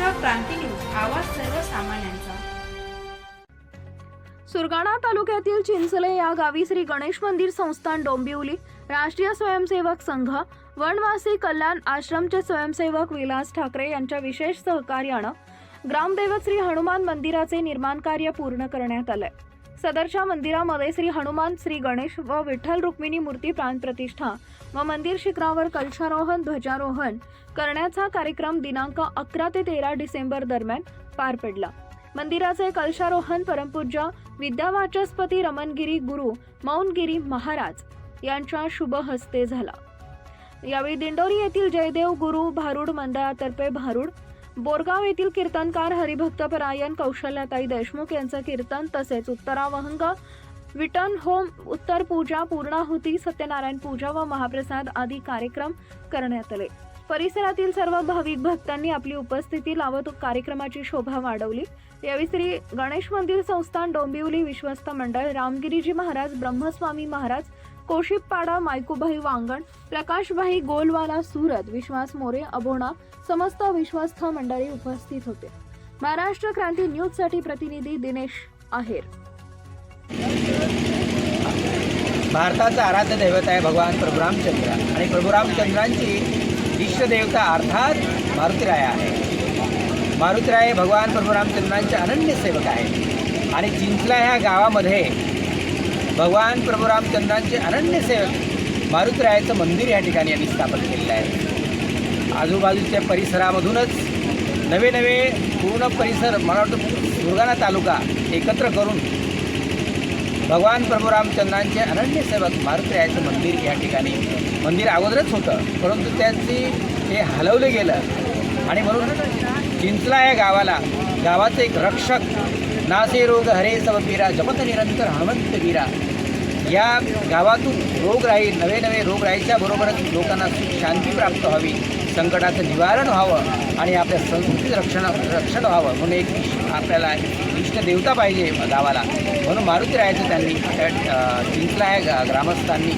Maharashtra Kranti news आवाज सर्वसामान्यांचा. सुरगाणा तालुक्यातील चिंचले या गावी श्री गणेश मंदिर संस्थान डोंबिवली राष्ट्रीय स्वयंसेवक संघ वनवासी कल्याण आश्रमचे स्वयंसेवक विलास ठाकरे यांच्या विशेष सहकार्यानं ग्रामदैवत श्री हनुमान मंदिराचे निर्माण कार्य पूर्ण करण्यात आलंय. सदरच्या मंदिरामध्ये श्री हनुमान श्री गणेश व विठ्ठल रुक्मिणी मूर्ती प्राणप्रतिष्ठा व मंदिर शिखरावर कलशारोहण ध्वजारोहण करण्याचा कार्यक्रम दिनांक अकरा ते तेरा डिसेंबर दरम्यान पार पडला. मंदिराचे कलशारोहण परमपूज्य विद्यावाचस्पती रमणगिरी गुरु मौनगिरी महाराज यांच्या शुभ हस्ते झाला. यावेळी दिंडोरी येथील जयदेव गुरु भारूड मंडळातर्फे भारूड बोरगाव येथील कीर्तनकार हरिभक्त परायण कौशल्याताई देशमुख यांचं कीर्तन तसेच उत्तरावहंग विटन होम उत्तर पूजा पूर्णाहुती सत्यनारायण पूजा व महाप्रसाद आदी कार्यक्रम करण्यात आले. परिसरातील सर्व भाविक भक्तांनी आपली उपस्थिती लावत कार्यक्रमाची शोभा वाढवली. यावेळी श्री गणेश मंदिर संस्थान डोंबिवली विश्वस्त मंडळ रामगिरीजी महाराज ब्रह्मस्वामी महाराज कोशिपपाडा मायकूभाई वांगण प्रकाशभाई गोलवाला सुरत विश्वास मोरे अबोणा समस्त विश्वस्त मंडळी उपस्थित होते. महाराष्ट्र क्रांती न्यूजसाठी प्रतिनिधी दिनेश आहेर. भारताचं आराध्य दैवत आहे भगवान प्रभू रामचंद्र आणि प्रभू रामचंद्रांची इष्टदेवता अर्थात मारुतीराय आहे. मारुतीराय भगवान प्रभू रामचंद्रांचे अनन्य सेवक आहे आणि चिंचला ह्या गावामध्ये भगवान प्रभू रामचंद्रांचे अरण्यसेवक मारुतरायाचं मंदिर या ठिकाणी यांनी स्थापन केलेलं आहे. आजूबाजूच्या परिसरामधूनच नवे नवे पूर्ण परिसर मला वाटतं सुरगाणा तालुका एकत्र करून भगवान प्रभू रामचंद्रांचे अनन्य मारुतरायाचं मंदिर या ठिकाणी मंदिर अगोदरच होतं. परंतु त्याची हे हलवलं गेलं. आणि म्हणून चिंचला या गावाला गावाचं एक रक्षक नासे रोग हरे सब पीरा जपत निरंतर हनुमंत वीरा या गावातून रोग राहील नवे नवे रोग बरोबरच लोकांना शांती प्राप्त व्हावी संकटाचं निवारण व्हावं आणि आपल्या संस्कृतीचं रक्षण रक्षण व्हावं म्हणून एक आपल्याला इष्टदेवता पाहिजे गावाला. म्हणून मारुती राहायचं त्यांनी त्या जिंकला चिंचला ग्रामस्थांनी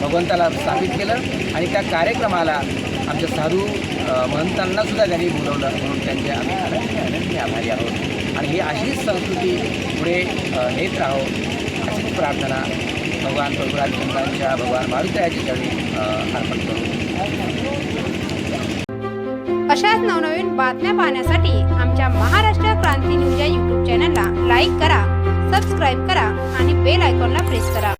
भगवंताला स्थापित केलं आणि त्या कार्यक्रमाला आमच्या साधू अ, महंतांना सुद्धा त्यांनी बोलवलं म्हणून त्यांचे आम्ही आभारी आहोत. आणि ही अशीच संस्कृती पुढे येत राहो. अशीच प्रार्थना भगवान प्रभुराज चंद्रांच्या भगवान मारुतीरायाच्या चरणी अर्पण करू. अशाच नवनवीन बातम्या पाहण्यासाठी आमच्या महाराष्ट्र क्रांती न्यूज या यूट्यूब चॅनलला लाईक करा सबस्क्राईब करा आणि बेल आयकॉनला प्रेस करा.